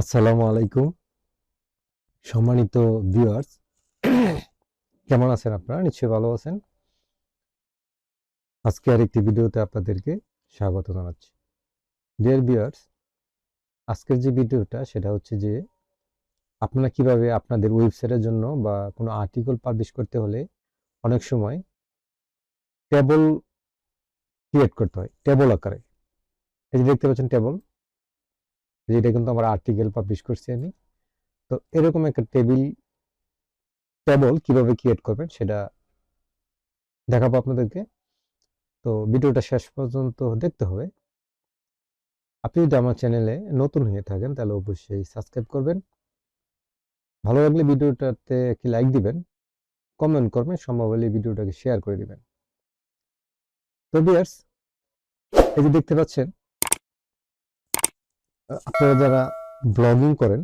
আসসালামু আলাইকুম। সম্মানিত ভিউয়ার্স কেমন আছেন আপনারা? নিশ্চয়ই ভালো আছেন। আজকে আর একটি ভিডিওতে আপনাদেরকে স্বাগত জানাচ্ছি। ডিয়ার ভিউয়ার্স আজকের যে ভিডিওটা, সেটা হচ্ছে যে, আপনারা কীভাবে আপনাদের ওয়েবসাইটের জন্য বা কোনো আর্টিকেল পাবলিশ করতে হলে অনেক সময় টেবল ক্রিয়েট করতে হয়। টেবল আকারে। এই যে দেখতে পাচ্ছেন টেবল যেটা কিন্তু আমরা আর্টিকেল পাবলিশ করছি আমি। তো এরকম একটা টেবিল টেবল কীভাবে ক্রিয়েট করবেন সেটা দেখাবো আপনাদেরকে। তো ভিডিওটা শেষ পর্যন্ত দেখতে হবে। আপনি যদি আমার চ্যানেলে নতুন হয়ে থাকেন তাহলে অবশ্যই সাবস্ক্রাইব করবেন। ভালো লাগলে ভিডিওটাতে একটি লাইক দিবেন কমেন্ট করবেন, সম্ভব হলে ভিডিওটাকে শেয়ার করে দিবেন। তো বিয়ার্স এই যে দেখতে পাচ্ছেন আপনারা যারা ব্লগিং করেন,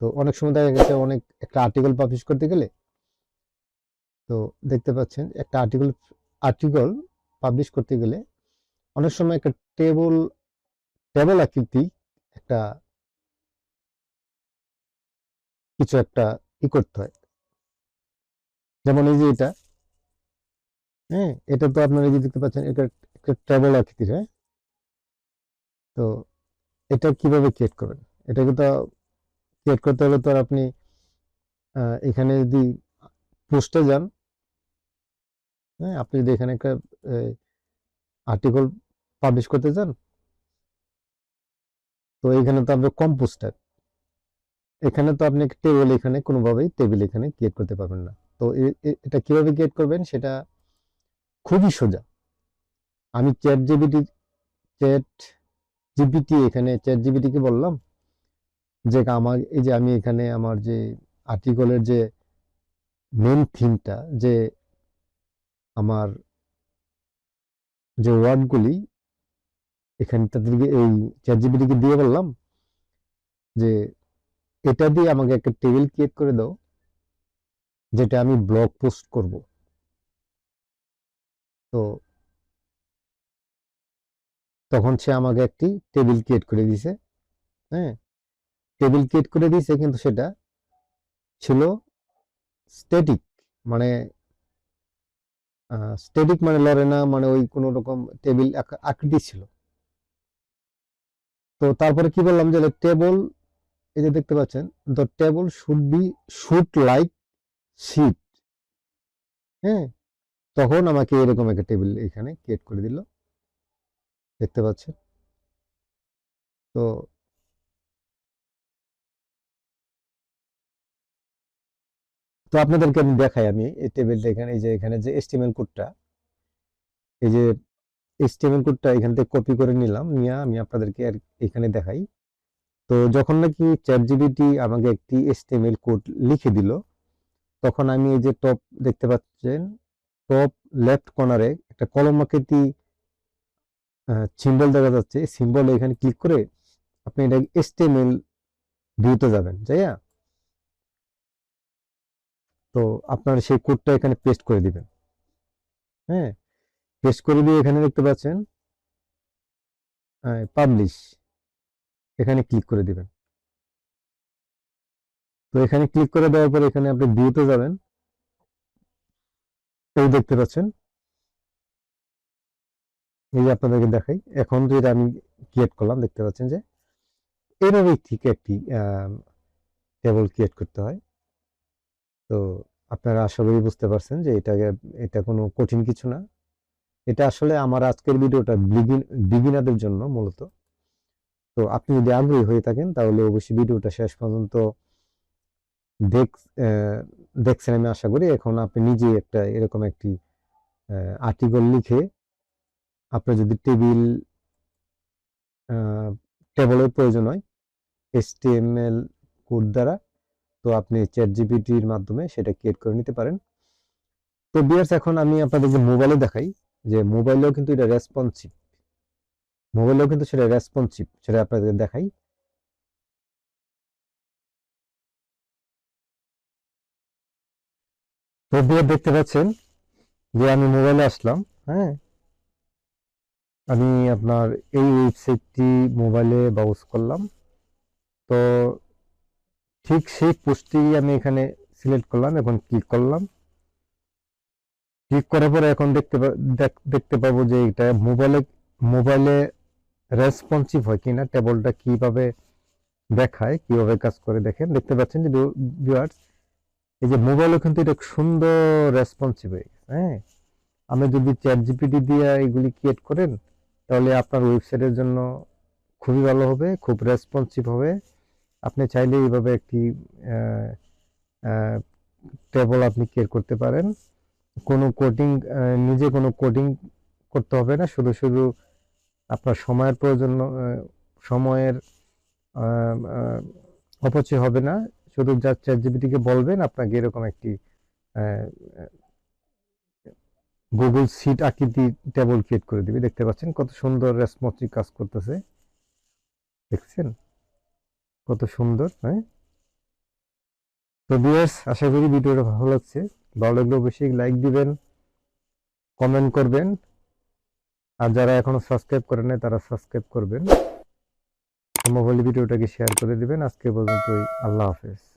তো অনেক সময় দেখা গেছে অনেক একটা আর্টিকেল পাবলিশ করতে গেলে, তো দেখতে পাচ্ছেন একটা আর্টিকেল আর্টিকেল পাবলিশ করতে গেলে অনেক সময় একটা টেবল টেবল আকৃতি একটা কিছু একটা ই করতে হয়। যেমন এই যে এটা হ্যাঁ এটা তো আপনারা যে দেখতে পাচ্ছেন, এটা একটা টেবল আকৃতির হ্যাঁ? তো এটা কীভাবে ক্রিয়েট করবেন? এটাকে তো ক্রিয়েট করতে হলে তো আপনি এখানে যদি পোস্টে যান হ্যাঁ আপনি যদি এখানে একটা আর্টিকেল পাবলিশ করতে চান, তো এখানে তো আপনি কম্পোস্টার এখানে তো আপনি টেবিল এখানে কোনোভাবেই টেবিল এখানে ক্রিয়েট করতে পারবেন না। তো এটা কীভাবে ক্রিয়েট করবেন? সেটা খুবই সোজা। আমি চ্যাট জিবিটি চ্যাট জিপিটি এখানে চ্যাট জিপিটিকে বললাম, যে আমার এই যে আমি এখানে আমার যে আর্টিকলের যে মেন থিমটা যে আমার যে ওয়ার্ডগুলি এখানে তাদেরকে এই চ্যাট জিপিটিকে দিয়ে বললাম, যে এটা দিয়ে আমাকে একটা টেবিল ক্রিয়েট করে দাও, যেটা আমি ব্লগ পোস্ট করব। তো তখন সে আমাকে একটি টেবিল ক্রিয়েট করে দিয়েছে হ্যাঁ? টেবিল ক্রিয়েট করে দিয়েছে কিন্তু সেটা ছিল স্ট্যাটিক মানে স্ট্যাটিক মানে লড়ে না মানে ওই কোনো রকম টেবিল আকৃতি ছিল। তো তারপরে কি বললাম যে টেবল এই যে দেখতে পাচ্ছেন the table should be shoot like sheet হ্যাঁ? তখন আমাকে এরকম একটা টেবিল এখানে ক্রিয়েট করে দিল। দেখতে পাচ্ছেন। তো তো আপনাদেরকে আমি দেখাই আমি এই টেবিলটা এখানে, এই যে এখানে যে এস্টিমেল কোডটা এই যে এস্টিমেল কোডটা এখান থেকে কপি করে নিলাম, নিয়ে আমি আপনাদেরকে আর এখানে দেখাই। তো যখন নাকি চ্যাট আমাকে একটি এস্টিমেল কোড লিখে দিল, তখন আমি এই যে টপ দেখতে পাচ্ছেন টপ লেফট কর্নারে একটা কলম আকৃতি সিম্বল দেখা যাচ্ছে। সিম্বল এখানে ক্লিক করে আপনি এটা এস্টিমেল ভিউতে যাবেন যাইয়া তো আপনার সেই কোডটা এখানে পেস্ট করে দিবেন। হ্যাঁ? পেস্ট করে দিয়ে এখানে দেখতে পাচ্ছেন পাবলিশ এখানে ক্লিক করে দিবেন। তো এখানে ক্লিক করে দেওয়ার পর এখানে আপনি ভিউতে যাবেন। এই দেখতে পাচ্ছেন এই যে আপনাদেরকে দেখাই, এখন যেটা আমি ক্রিয়েট করলাম, দেখতে পাচ্ছেন যে এইভাবেই ঠিক একটি টেবল ক্রিয়েট করতে হয়। তো আপনারা আশা করি বুঝতে পারছেন যে এটা এটা কোনো কঠিন কিছু না। এটা আসলে আমার আজকের ভিডিওটা বিগিনারদের জন্য মূলত। তো আপনি যদি আগ্রহী হয়ে থাকেন, তাহলে অবশ্যই ভিডিওটা শেষ পর্যন্ত দেখ দেখছেন আমি আশা করি। এখন আপনি নিজে একটা এরকম একটি আর্টিকেল লিখে আপনার যদি টেবিল টেবলের প্রয়োজন হয় এসটিএমএল কোড দ্বারা, তো আপনি চ্যাট জিপিটির মাধ্যমে সেটা ক্রিয়েট করে নিতে পারেন। তো বিয়ার্স এখন আমি আপনাদেরকে মোবাইলে দেখাই, যে মোবাইলেও কিন্তু এটা রেসপন্সিভ মোবাইলেও কিন্তু সেটা রেসপন্সিভ সেটা আপনাদের দেখাই। তো বিয়ার দেখতে পাচ্ছেন যে আমি মোবাইলে আসলাম হ্যাঁ? আমি আপনার এই ওয়েবসাইটটি মোবাইলে ব্রাউজ করলাম। তো ঠিক সেই পোস্টটি আমি এখানে সিলেক্ট করলাম, এখন ক্লিক করলাম। ক্লিক করার পরে এখন দেখতে দেখ- দেখতে পাবো যে এটা মোবাইলে মোবাইলে রেসপন্সিভ হয় কিনা টেবলটা কীভাবে দেখায়, কীভাবে কাজ করে দেখেন। দেখতে পাচ্ছেন যে ভিউয়ার্স এই যে মোবাইলও কিন্তু এটা সুন্দর রেসপন্সিভ হয়ে গেছে হ্যাঁ। আমি যদি চ্যাট জিপিটি দিয়ে এগুলি ক্রিয়েট করেন তাহলে আপনার ওয়েবসাইটের জন্য খুবই ভালো হবে, খুব রেসপন্সিভ হবে। আপনি চাইলে এইভাবে একটি টেবল আপনি কেয়ার করতে পারেন। কোনো কোডিং নিজে কোনো কোডিং করতে হবে না, শুধু শুধু আপনার সময়ের প্রয়োজন সময়ের অপচয় হবে না। শুধু যা চ্যাট জিবিটিকে বলবেন, আপনাকে এরকম একটি গুগল সিট আকৃতি টেবল ক্রিয়েট করে দিবে। দেখতে পাচ্ছেন কত সুন্দর রেসপন্সিভ কাজ করতেছে। দেখছেন? কত সুন্দর হ্যাঁ? তো ভিউয়ার্স আশা করি ভিডিওটা ভালো লাগছে। ভালো লাগলে অবশ্যই লাইক দিবেন কমেন্ট করবেন। আর যারা এখনও সাবস্ক্রাইব করেন নাই, তারা সাবস্ক্রাইব করবেন। সম্ভব হলে ভিডিওটাকে শেয়ার করে দিবেন। আজকে পর্যন্তই, আল্লাহ হাফেজ।